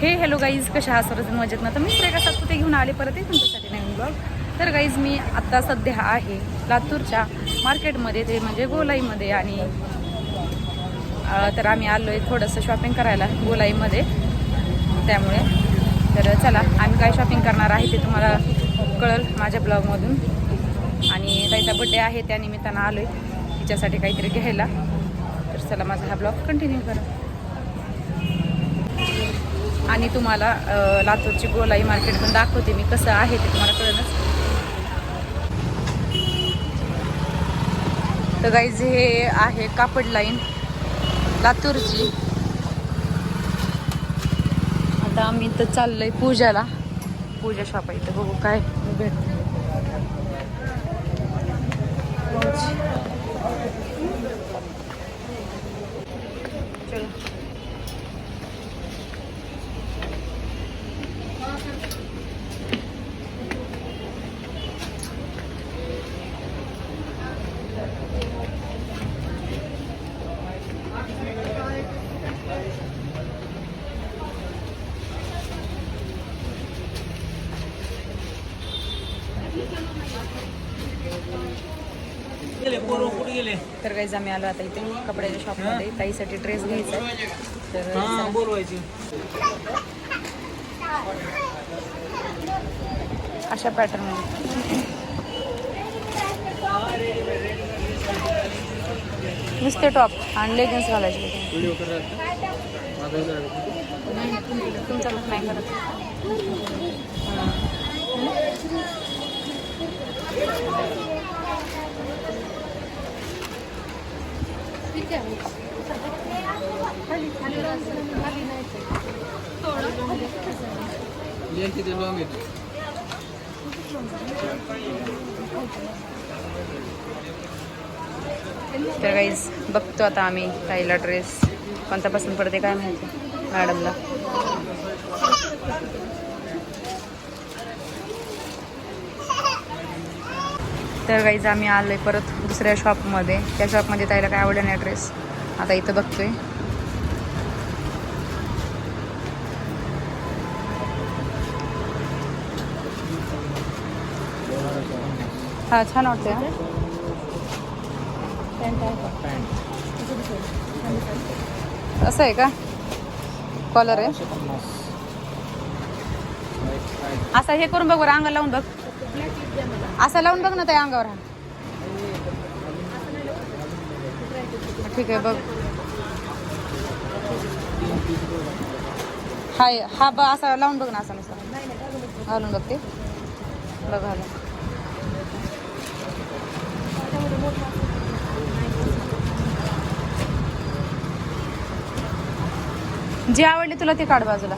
हे hello guys कशा हा सर्वजण मजेत ना? तर मी श्रेखा सातपुते घेऊन आले परत? आहे तुमच्यासाठी नवीन ब्लॉग तर गाईज मी आत्ता सध्या आहे लातूरच्या मार्केटमध्ये ते म्हणजे गोलाईमध्ये आणि तर आम्ही आलो आहे थोडंसं शॉपिंग करायला गोलाईमध्ये. त्यामुळे तर चला आम्ही काय शॉपिंग करणार आहे ते तुम्हाला कळल माझ्या ब्लॉगमधून आणि ताईचा बड्डे आहे त्या निमित्तानं आलो आहे तिच्यासाठी काहीतरी घ्यायला. तर चला माझा हा ब्लॉग कंटिन्यू करा. आणि तुम्हाला लातूरची गोलाई मार्केट पण दाखवते मी कसं आहे ते तुम्हाला कळलंच. तर गाईज हे आहे कापड लाईन लातूरची. आता आम्ही इथं चाललोय पूजाला. पूजा शॉप आहे इथं बघू काय भेट तर काही आम्ही आलो आता इथे कपड्याच्या शॉपमध्ये ताईसाठी ड्रेस घ्यायचा. तर हा. बोलवायची. अशा पॅटर्नमध्ये. नुसते टॉप आणि लेगिन्स घालायचे. तुमचा पण नाही करत. किती लॉंग तर काहीच बघतो आता आम्ही ताईला ड्रेस कोणता पसंत पडते काय माहिती मॅडमला तर काहीच आम्ही आलोय परत दुसऱ्या शॉपमध्ये त्या शॉपमध्ये ताईला काय आवडला नाही ड्रेस आता इथं बघतोय. हा छान वाटतंय असं आहे का? कॉलर आहे. असं हे करून बघ बरं अंगाला लावून बघ. असं लावून बघ ना त्या अंगावर हा. ठीक आहे बघ. हाय हा बघ असा लावून बघ ना असा नुसता. घालून बघते बघ घालून. जे आवडले तुला ते काढ बाजूला.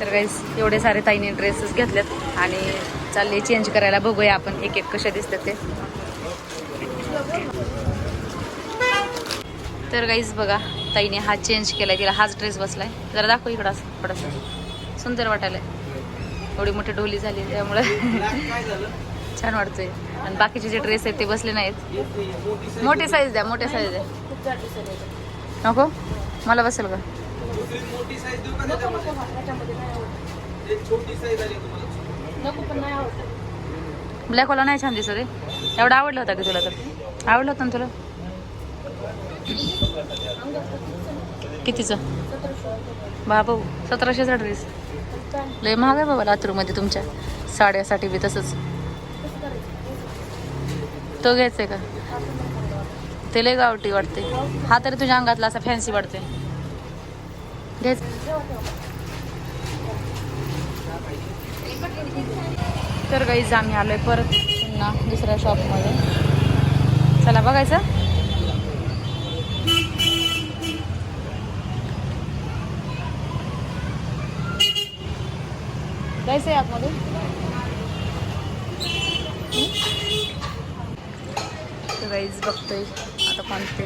तर गाईस एवढे सारे ताईने ड्रेसेस घेतलेत आणि चालले चेंज करायला बघूया आपण एक एक कसे दिसतात ते. तर गाईज बघा ताईने हा चेंज केलाय तिला हाच ड्रेस बसलाय. जरा दाखव इकडं थोडासा. सुंदर वाटायला एवढी मोठी ढोली झाली त्यामुळे छान वाटतोय. आणि बाकीचे जे ड्रेस आहेत ते बसले नाहीत. मोठी साईज द्या मोठे साईज द्या. नको? मला बसेल का? ब्लॅक वाला नाही छान दिसत रे. एवढा आवडला होता की तुला तर? आवडला होता ना तुला? कितीचं? बाबा सतराशेचा ड्रेस लय महाग आहे बाबा लातूरमध्ये तुमच्या. साड्यासाठी बी तसंच. तो घ्यायचा आहे का? ते लय गावठी वाटते. हा तरी तुझ्या अंगातला असा फॅन्सी वाटते घ्यायचं तर काही आम्ही आलोय परत पुन्हा दुसऱ्या शॉपमध्ये चला बघायचं. कैसे आहे मधु गाईज बघतोय. आता कोणते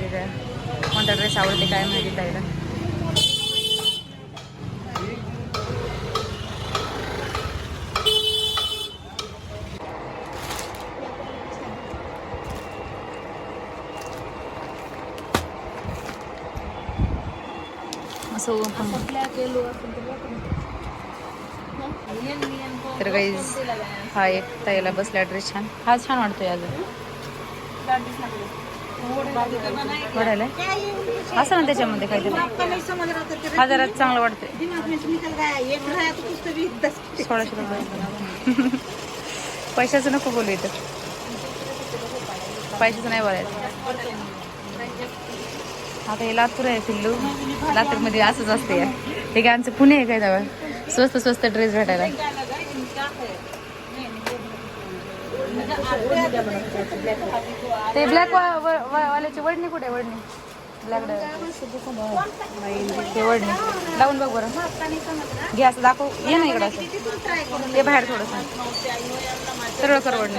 कोणता ड्रेस आवडते काय माहिती काय असं पण तर काही हा एक ताईला बसला ड्रेस छान. हा छान वाटतोय अजून. वाढायला असं ना त्याच्यामध्ये काहीतरी. हा जरा चांगलं वाटतंय. सोळाशे रुपये. पैशाचं नको बोलू इथं. पैशाचं नाही बोलायचं. आता हे लातूर आहे पिल्लू. लातूरमध्ये असंच असते हे काय आमचं पुणे आहे काय जवळ स्वस्त स्वस्त ड्रेस भेटायला. ते ब्लॅक वाल्याची वडणी कुठे आहे? वडणी. ब्लॅक ते वडणी. लावून बघ बरं. घे असं दाखव. ये ना इकडं असं. ते बाहेर थोडंसं. सरळ कर वडणी.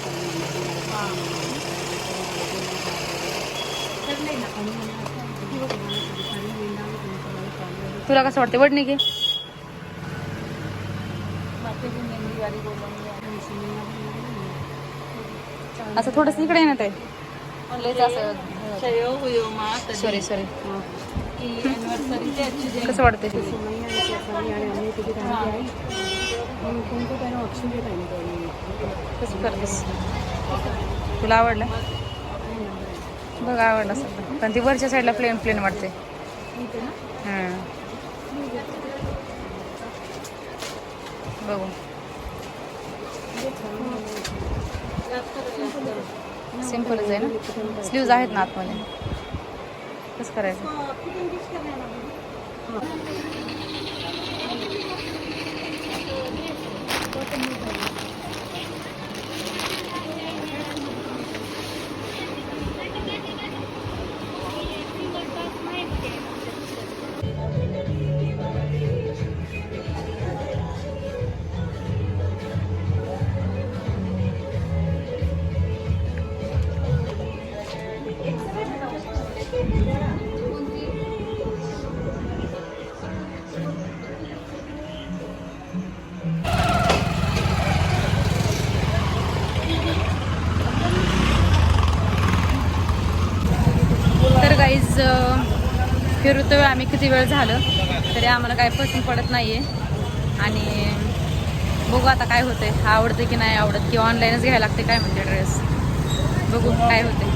तुला कसं वाटतं वडणी घे असं थोडस इकडे आहे ना ते. असं सॉरी सॉरी कसं वाटतंय? कसं करतेस? तुला आवडलं? बघ आवडलं सगळं पण ती वरच्या साईडला प्लेन प्लेन वाटते हां. बघू सिम्पलच आहे ना स्लीव्ज आहेत ना आतमध्ये कसं करायचं तर फिरतोय आम्ही किती वेळ झालं तरी आम्हाला काय पसंत पडत नाही आहे आणि बघू आता काय होतं आहे आवडतं की नाही आवडत किंवा ऑनलाईनच घ्यायला लागते काय म्हणते ड्रेस बघू काय होते